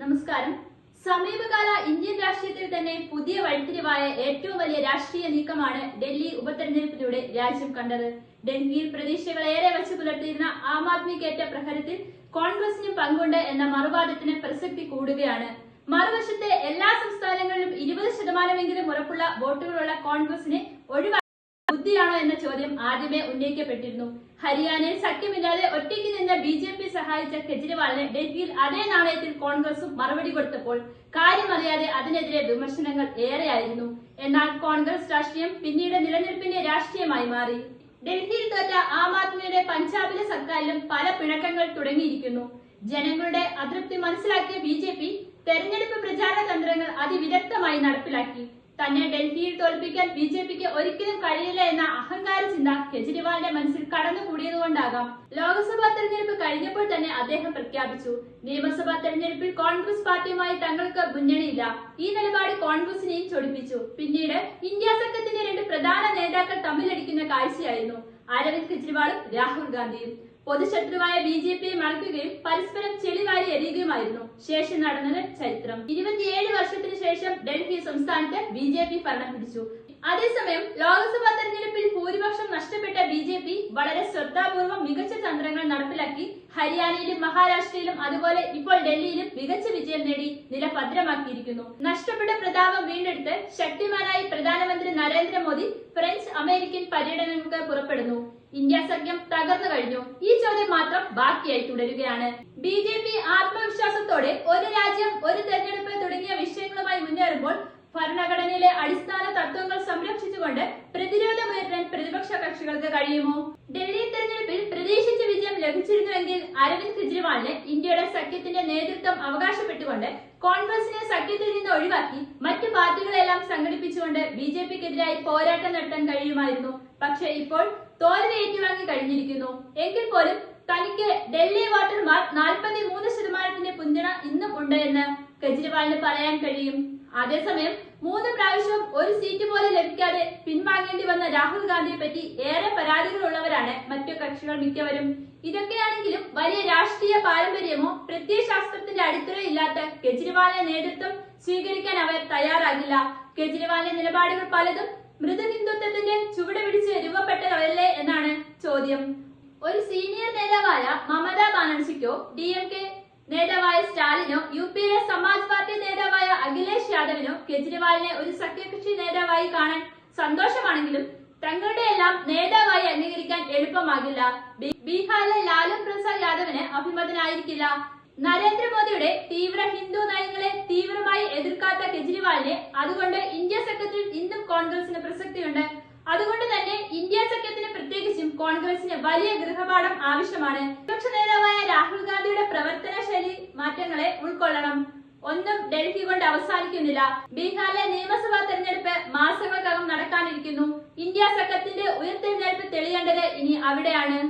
നമസ്കാരം. സമീപകാല ഇന്ത്യൻ രാഷ്ട്രീയത്തിൽ തന്നെ പുതിയ വഴിത്തിരിവായ ഏറ്റവും വലിയ രാഷ്ട്രീയ നീക്കമാണ് ഡൽഹി ഉപതെരഞ്ഞെടുപ്പിലൂടെ രാജ്യം കണ്ടത്. ഡൽഹിയിൽ പ്രതീക്ഷകൾ ഏറെ വച്ച് പുലർത്തിയിരുന്ന ആം ആദ്മിക്കേറ്റ പ്രഹരത്തിൽ കോൺഗ്രസിനും പങ്കുണ്ട് എന്ന മറുവാദത്തിന് പ്രസക്തി കൂടുകയാണ്. മറുവശത്തെ എല്ലാ സംസ്ഥാനങ്ങളിലും ഇരുപത് ശതമാനമെങ്കിലും ഉറപ്പുള്ള വോട്ടുകളുള്ള കോൺഗ്രസിനെ ഒഴിവാക്കി ബുദ്ധിയാണോ എന്ന ചോദ്യം ആദ്യമേ ഉന്നയിക്കപ്പെട്ടിരുന്നു. ഹരിയാനയിൽ സഖ്യമില്ലാതെ ഒറ്റയ്ക്ക് ബി ജെ പി സഹായിച്ച കെജ്രിവാളിന് ഡൽഹിയിൽ അതേ നാണയത്തിൽ കോൺഗ്രസും മറുപടി കൊടുത്തപ്പോൾ കാര്യമറിയാതെ അതിനെതിരെ വിമർശനങ്ങൾ ഏറെയായിരുന്നു. എന്നാൽ കോൺഗ്രസ് രാഷ്ട്രീയം പിന്നീട് നിലനിൽപ്പിന്റെ രാഷ്ട്രീയമായി മാറി. ഡൽഹിയിൽ തോറ്റ ആം ആദ്മിയുടെ പഞ്ചാബിലെ സർക്കാരിലും പല പിണക്കങ്ങൾ തുടങ്ങിയിരിക്കുന്നു. ജനങ്ങളുടെ അതൃപ്തി മനസ്സിലാക്കിയ ബി ജെ പി തെരഞ്ഞെടുപ്പ് പ്രചാരണ തന്ത്രങ്ങൾ അതിവിദഗ്ധമായി നടപ്പിലാക്കി. തന്നെ ഡൽഹിയിൽ തോൽപ്പിക്കാൻ ബി ജെ പിക്ക് ഒരിക്കലും കഴിയില്ല എന്ന അഹങ്കാര ചിന്ത കെജ്രിവാളിന്റെ മനസ്സിൽ കടന്നുകൂടിയതുകൊണ്ടാകാം. ലോക്സഭാ തെരഞ്ഞെടുപ്പ് കഴിഞ്ഞപ്പോൾ തന്നെ അദ്ദേഹം പ്രഖ്യാപിച്ചു. നിയമസഭാ തെരഞ്ഞെടുപ്പിൽ കോൺഗ്രസ് പാർട്ടിയുമായി തങ്ങൾക്ക് മുന്നണിയില്ല. ഈ നിലപാട് കോൺഗ്രസിനെയും ചൊടിപ്പിച്ചു. പിന്നീട് ഇന്ത്യ സഖ്യത്തിന്റെ രണ്ട് പ്രധാന നേതാക്കൾ തമ്മിലടിക്കുന്ന കാഴ്ചയായിരുന്നു അരവിന്ദ് കെജ്രിവാളും രാഹുൽ ഗാന്ധിയും. പൊതുശത്രുവായ ബി ജെ പിയെ മറക്കുകയും പരസ്പരം ചെളിവാരി എറിയുകയുമായിരുന്നു ശേഷം നടന്നത് ചരിത്രം. ഇരുപത്തിയേഴ് വർഷത്തിന് ശേഷം ഡൽഹി സംസ്ഥാനത്ത് ബി ജെ പി ഭരണം പിടിച്ചു. അതേസമയം ലോക്സഭാ തെരഞ്ഞെടുപ്പിൽ ഭൂരിപക്ഷം നഷ്ടപ്പെട്ട ബി ജെ പി വളരെ ശ്രദ്ധാപൂർവം മികച്ച തന്ത്രങ്ങൾ നടപ്പിലാക്കി ഹരിയാനയിലും മഹാരാഷ്ട്രയിലും അതുപോലെ ഇപ്പോൾ ഡൽഹിയിലും മികച്ച വിജയം നേടി നില ഭദ്രമാക്കിയിരിക്കുന്നു നഷ്ടപ്പെട്ട പ്രതാപം വീണ്ടെടുത്ത് ശക്തിമാനായി പ്രധാനമന്ത്രി നരേന്ദ്രമോദി ഫ്രഞ്ച് അമേരിക്കൻ പര്യടനങ്ങൾക്ക് പുറപ്പെടുന്നു. ഇന്ത്യ സഖ്യം തകർന്നു കഴിഞ്ഞു. ഈ മാത്രം ബാക്കിയായി തുടരുകയാണ്. ബി ജെ പി ആത്മവിശ്വാസത്തോടെ ഒരു രാജ്യം ഒരു തെരഞ്ഞെടുപ്പ് തുടങ്ങിയ വിഷയങ്ങളുമായി മുന്നേറുമ്പോൾ ഭരണഘടനയിലെ അടിസ്ഥാന തത്വങ്ങൾ സംരക്ഷിച്ചുകൊണ്ട് പ്രതിരോധമുയർത്താൻ പ്രതിപക്ഷ കക്ഷികൾക്ക് കഴിയുമോ? ഡൽഹി തെരഞ്ഞെടുപ്പിൽ പ്രതീക്ഷിച്ച വിജയം ലഭിച്ചിരുന്നുവെങ്കിൽ അരവിന്ദ് കെജ്രിവാളിന് ഇന്ത്യയുടെ സഖ്യത്തിന്റെ നേതൃത്വം അവകാശപ്പെട്ടുകൊണ്ട് കോൺഗ്രസിനെ സഖ്യത്തിൽ നിന്ന് ഒഴിവാക്കി മറ്റു പാർട്ടികളെല്ലാം സംഘടിപ്പിച്ചുകൊണ്ട് ബി ജെ പിക്കെതിരായി പോരാട്ടം നടത്താൻ കഴിയുമായിരുന്നു. പക്ഷേ ഇപ്പോൾ തോൽവി ഏറ്റുവാങ്ങി കഴിഞ്ഞിരിക്കുന്നു. എങ്കിൽ പോലും തനിക്ക് ഡൽഹി വോട്ടർമാർ നാൽപ്പത്തി മൂന്ന് ശതമാനത്തിന്റെ പിന്തുണ ഇന്നും ഉണ്ട് എന്ന് കെജ്രിവാളിന് പറയാൻ കഴിയും. അതേസമയം മൂന്ന് പ്രാവശ്യം ഒരു സീറ്റ് പോലും ലഭിക്കാതെ പിൻവാങ്ങേണ്ടി വന്ന രാഹുൽ ഗാന്ധിയെ പറ്റി ഏറെ പരാതികൾ ഉള്ളവരാണ് മറ്റു കക്ഷികൾ മിക്കവരും. ഇതൊക്കെയാണെങ്കിലും വലിയ രാഷ്ട്രീയ പാരമ്പര്യമോ പ്രത്യയശാസ്ത്രത്തിന്റെ അടിത്തറയോ ഇല്ലാത്ത കെജ്രിവാളിന്റെ നേതൃത്വം സ്വീകരിക്കാൻ അവർ തയ്യാറാകില്ല. കെജ്രിവാളിന്റെ നിലപാടുകൾ പലതും മൃദുഹിന്ദുത്വത്തിന്റെ ചുവട് പിടിച്ച് രൂപപ്പെട്ടതല്ലേ എന്നാണ് ചോദ്യം. ഒരു സീനിയർ നേതാവായ മമതാ ബാനർജിക്കോ ഡി എം കെ നേതാവായ സ്റ്റാലിനോ U P A Samaj party നേതാവായ അഖിലേഷ് യാദവിനോ കെജ്രിവാളിനെ ഒരു സഖ്യകക്ഷി നേതാവായി കാണാൻ സന്തോഷമാണെങ്കിലും തങ്ങളുടെ എല്ലാം നേതാവായി അംഗീകരിക്കാൻ എളുപ്പമാകില്ല. ബീഹാറിലെ ലാലു പ്രസാദ് യാദവിന് അഭിമതനായിരിക്കില്ല. നരേന്ദ്രമോദിയുടെ തീവ്ര ഹിന്ദു നയങ്ങളെ തീവ്രമായി കെജ്രിവാളിനെ അതുകൊണ്ട് ഇന്ത്യ സഖ്യത്തിൽ ഇന്നും കോൺഗ്രസിന് പ്രസക്തിയുണ്ട്. അതുകൊണ്ട് തന്നെ ഇന്ത്യ സഖ്യത്തിന് പ്രത്യേകിച്ചും കോൺഗ്രസിന് വലിയ ഗൃഹപാഠം ആവശ്യമാണ്. പ്രതിപക്ഷ നേതാവായ രാഹുൽ ഗാന്ധിയുടെ പ്രവർത്തന ശൈലി മാറ്റങ്ങളെ ഉൾക്കൊള്ളണം. ഒന്നും ഡൽഹി കൊണ്ട് അവസാനിക്കുന്നില്ല. ബീഹാറിലെ നിയമസഭാ തെരഞ്ഞെടുപ്പ് മാസങ്ങൾക്കകം നടക്കാനിരിക്കുന്നു. ഇന്ത്യ സഖ്യത്തിന്റെ ഉയർത്തെഴുന്നേൽപ്പ് തെളിയേണ്ടത് ഇനി അവിടെയാണ്.